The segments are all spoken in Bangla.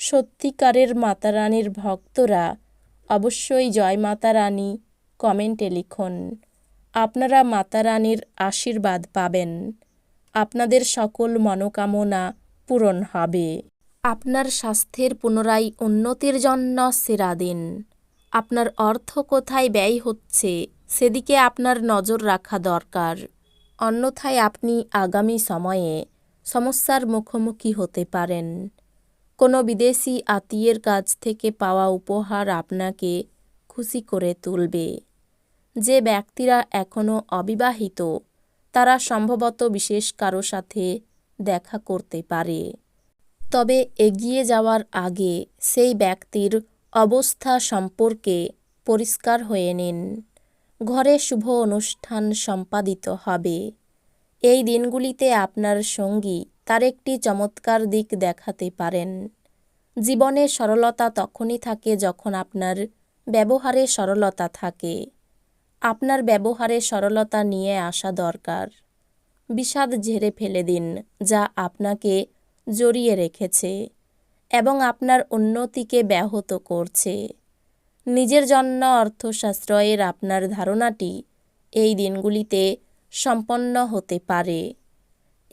সত্যিকারের মাতা রানীর ভক্তরা অবশ্যই জয় মাতা রানী কমেন্টে লিখুন। আপনারা মাতা রানীর আশীর্বাদ পাবেন। আপনাদের সকল মনোকামনা পূরণ হবে। আপনার স্বাস্থ্যের পুনরায় উন্নতির জন্য সেরা দিন। আপনার অর্থ কোথায় ব্যয় হচ্ছে সেদিকে আপনার নজর রাখা দরকার। অন্যথায় আপনি আগামী সময়ে সমস্যার মুখোমুখি হতে পারেন। কোনো বিদেশি আত্মীয়ের কাছ থেকে পাওয়া উপহার আপনাকে খুশি করে তুলবে। যে ব্যক্তিরা এখনও অবিবাহিত, তারা সম্ভবত বিশেষ কারও সাথে দেখা করতে পারে। তবে এগিয়ে যাওয়ার আগে সেই ব্যক্তির অবস্থা সম্পর্কে পরিষ্কার হয়ে নিন। ঘরে শুভ অনুষ্ঠান সম্পাদিত হবে। এই দিনগুলিতে আপনার সঙ্গী তার একটি চমৎকার দিক দেখাতে পারেন। জীবনে সরলতা তখনই থাকে যখন আপনার ব্যবহারে সরলতা থাকে। আপনার ব্যবহারে সরলতা নিয়ে আসা দরকার। বিষাদ ঝেড়ে ফেলে দিন, যা আপনাকে জড়িয়ে রেখেছে এবং আপনার উন্নতিকে ব্যাহত করছে। নিজের জন্য অর্থসাশ্রয়ের আপনার ধারণাটি এই দিনগুলিতে সম্পন্ন হতে পারে।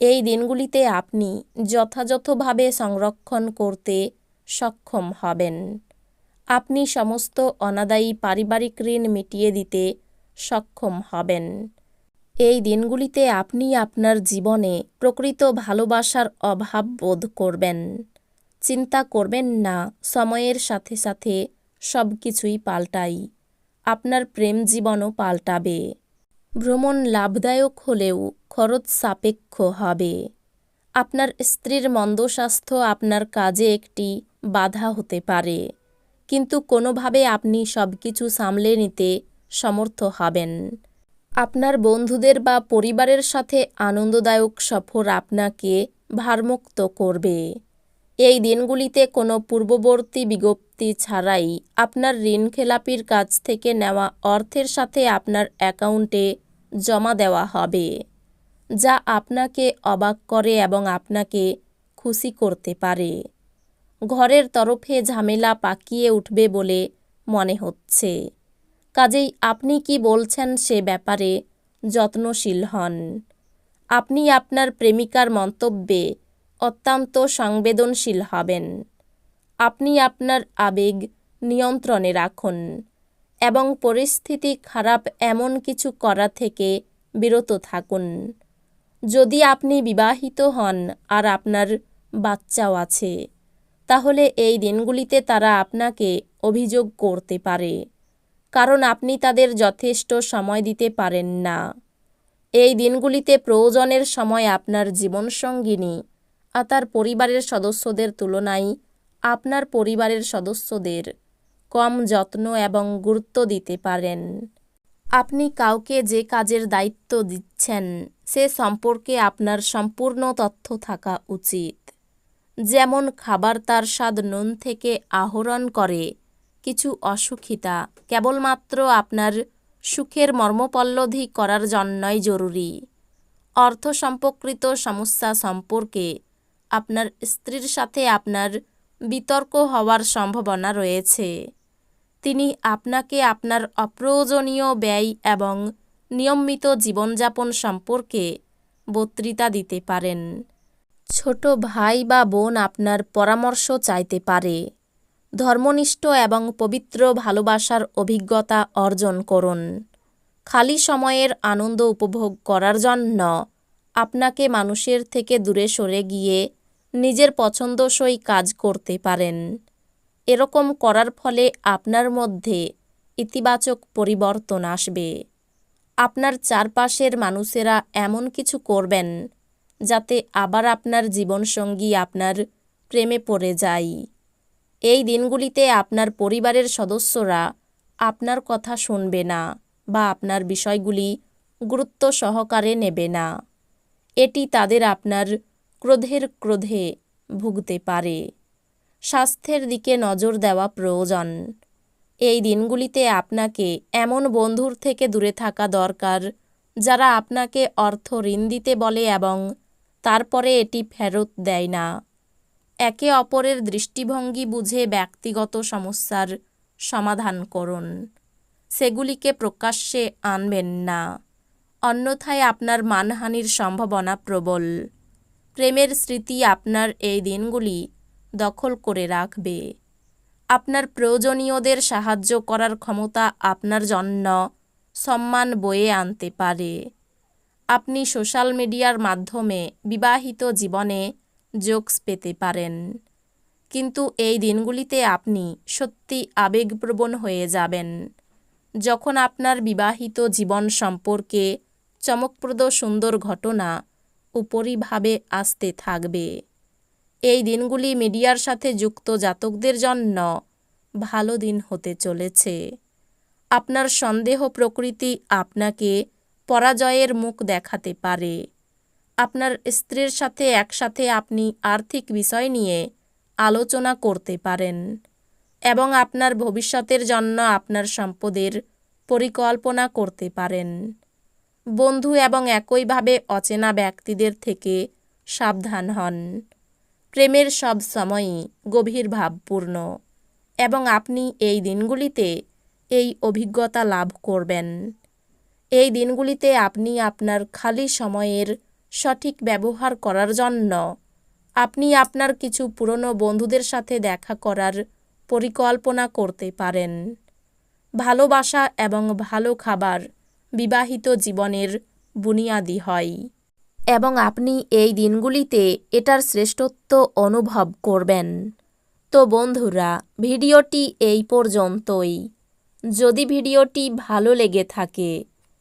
এই দিনগুলিতে আপনি যথাযথভাবে সংরক্ষণ করতে সক্ষম হবেন। আপনি সমস্ত অনাদায়ী পারিবারিক ঋণ মিটিয়ে দিতে সক্ষম হবেন। এই দিনগুলিতে আপনি আপনার জীবনে প্রকৃত ভালোবাসার অভাব বোধ করবেন। চিন্তা করবেন না, সময়ের সাথে সাথে সব কিছুই পাল্টাই। আপনার প্রেম জীবনও পাল্টাবে। ভ্রমণ লাভদায়ক হলেও খরচ সাপেক্ষ হবে। আপনার স্ত্রীর মন্দ স্বাস্থ্য আপনার কাজে একটি বাধা হতে পারে। কিন্তু কোনোভাবে আপনি সব কিছু সামলে নিতে সমর্থ হবেন। আপনার বন্ধুদের বা পরিবারের সাথে আনন্দদায়ক সফর আপনাকে ভারমুক্ত করবে। এই দিনগুলিতে কোনো পূর্ববর্তী বিজ্ঞপ্তি ছাড়াই আপনার ঋণখেলাপির কাছ থেকে নেওয়া অর্থের সাথে আপনার অ্যাকাউন্টে জমা দেওয়া হবে, যা আপনাকে অবাক করে এবং আপনাকে খুশি করতে পারে। ঘরের তরফে ঝামেলা পাকিয়ে উঠবে বলে মনে হচ্ছে। কাজেই আপনি কি বলছেন সে ব্যাপারে যত্নশীল হন। আপনি আপনার প্রেমিকার মন্তব্যে অত্যন্ত সংবেদনশীল হবেন। আপনি আপনার আবেগ নিয়ন্ত্রণে রাখুন এবং পরিস্থিতি খারাপ এমন কিছু করা থেকে বিরত থাকুন। যদি আপনি বিবাহিত হন আর আপনার বাচ্চাও আছে তাহলে এই দিনগুলিতে তারা আপনাকে অভিযোগ করতে পারে, কারণ আপনি তাদের যথেষ্ট সময় দিতে পারেন না। এই দিনগুলিতে প্রয়োজনের সময় আপনার জীবনসঙ্গিনী আর তার পরিবারের সদস্যদের তুলনায় আপনার পরিবারের সদস্যদের কম যত্ন এবং গুরুত্ব দিতে পারেন। আপনি কাউকে যে কাজের দায়িত্ব দিচ্ছেন, সে সম্পর্কে আপনার সম্পূর্ণ তথ্য থাকা উচিত। যেমন খাবার তার স্বাদ নুন থেকে আহরণ করে। কিছু অসুখিতা, কেবলমাত্র আপনার সুখের মর্মপল্লধি করার জন্যই জরুরি। অর্থ সম্পর্কিত সমস্যা সম্পর্কে আপনার স্ত্রীর সাথে আপনার বিতর্ক হওয়ার সম্ভাবনা রয়েছে। তিনি আপনাকে আপনার অপ্রয়োজনীয় ব্যয় এবং নিয়মিত জীবনযাপন সম্পর্কে বক্তৃতা দিতে পারেন। ছোট ভাই বা বোন আপনার পরামর্শ চাইতে পারে। ধর্মনিষ্ঠ এবং পবিত্র ভালোবাসার অভিজ্ঞতা অর্জন করুন। খালি সময়ের আনন্দ উপভোগ করার জন্য আপনাকে মানুষের থেকে দূরে সরে গিয়ে নিজের পছন্দসই কাজ করতে পারেন। এরকম করার ফলে আপনার মধ্যে ইতিবাচক পরিবর্তন আসবে। আপনার চারপাশের মানুষেরা এমন কিছু করবেন যাতে আবার আপনার জীবনসঙ্গী আপনার প্রেমে পড়ে যায়। এই দিনগুলিতে আপনার পরিবারের সদস্যরা আপনার কথা শুনবে না বা আপনার বিষয়গুলি গুরুত্ব সহকারে নেবে না। এটি তাদের আপনার ক্রোধের ক্রোধে ভুগতে পারে। স্বাস্থ্যের দিকে নজর দেওয়া প্রয়োজন। এই দিনগুলিতে আপনাকে এমন বন্ধুর থেকে দূরে থাকা দরকার যারা আপনাকে অর্থ ঋণ দিতে বলে এবং তারপরে এটি ফেরত দেয় না। একে অপরের দৃষ্টিভঙ্গি বুঝে ব্যক্তিগত সমস্যার সমাধান করুন সেগুলিকে প্রকাশ্যে আনবেন না। অন্যথায় আপনার মানহানির সম্ভাবনা প্রবল। প্রেমের স্মৃতি আপনার এই দিনগুলি দখল করে রাখবে। আপনার প্রয়োজনীয়দের সাহায্য করার ক্ষমতা আপনার জন্য সম্মান বয়ে আনতে পারে। আপনি সোশ্যাল মিডিয়ার মাধ্যমে বিবাহিত জীবনে জোকস পেতে পারেন। কিন্তু এই দিনগুলিতে আপনি সত্যি আবেগপ্রবণ হয়ে যাবেন। যখন আপনার বিবাহিত জীবন সম্পর্কে চমকপ্রদ সুন্দর ঘটনা উপরিভাবে আসতে থাকবে। এই দিনগুলি মিডিয়ার সাথে যুক্ত জাতকদের জন্য ভালো দিন হতে চলেছে। আপনার সন্দেহ প্রকৃতি আপনাকে পরাজয়ের মুখ দেখাতে পারে। আপনার স্ত্রীর সাথে একসাথে আপনি আর্থিক বিষয় নিয়ে আলোচনা করতে পারেন এবং আপনার ভবিষ্যতের জন্য আপনার সম্পদের পরিকল্পনা করতে পারেন। বন্ধু এবং একইভাবে অচেনা ব্যক্তিদের থেকে সাবধান হন। প্রেমের সব সময়ই গভীর ভাবপূর্ণ এবং আপনি এই দিনগুলিতে এই অভিজ্ঞতা লাভ করবেন। এই দিনগুলিতে আপনি আপনার খালি সময়ের সঠিক ব্যবহার করার জন্য, আপনি আপনার কিছু পুরনো বন্ধুদের সাথে দেখা করার পরিকল্পনা করতে পারেন। ভালোবাসা এবং ভালো খাবার বিবাহিত জীবনের বুনিয়াদি হয় এবং আপনি এই দিনগুলিতে এটার শ্রেষ্ঠত্ব অনুভব করবেন। তো বন্ধুরা, ভিডিওটি এই পর্যন্তই। যদি ভিডিওটি ভালো লেগে থাকে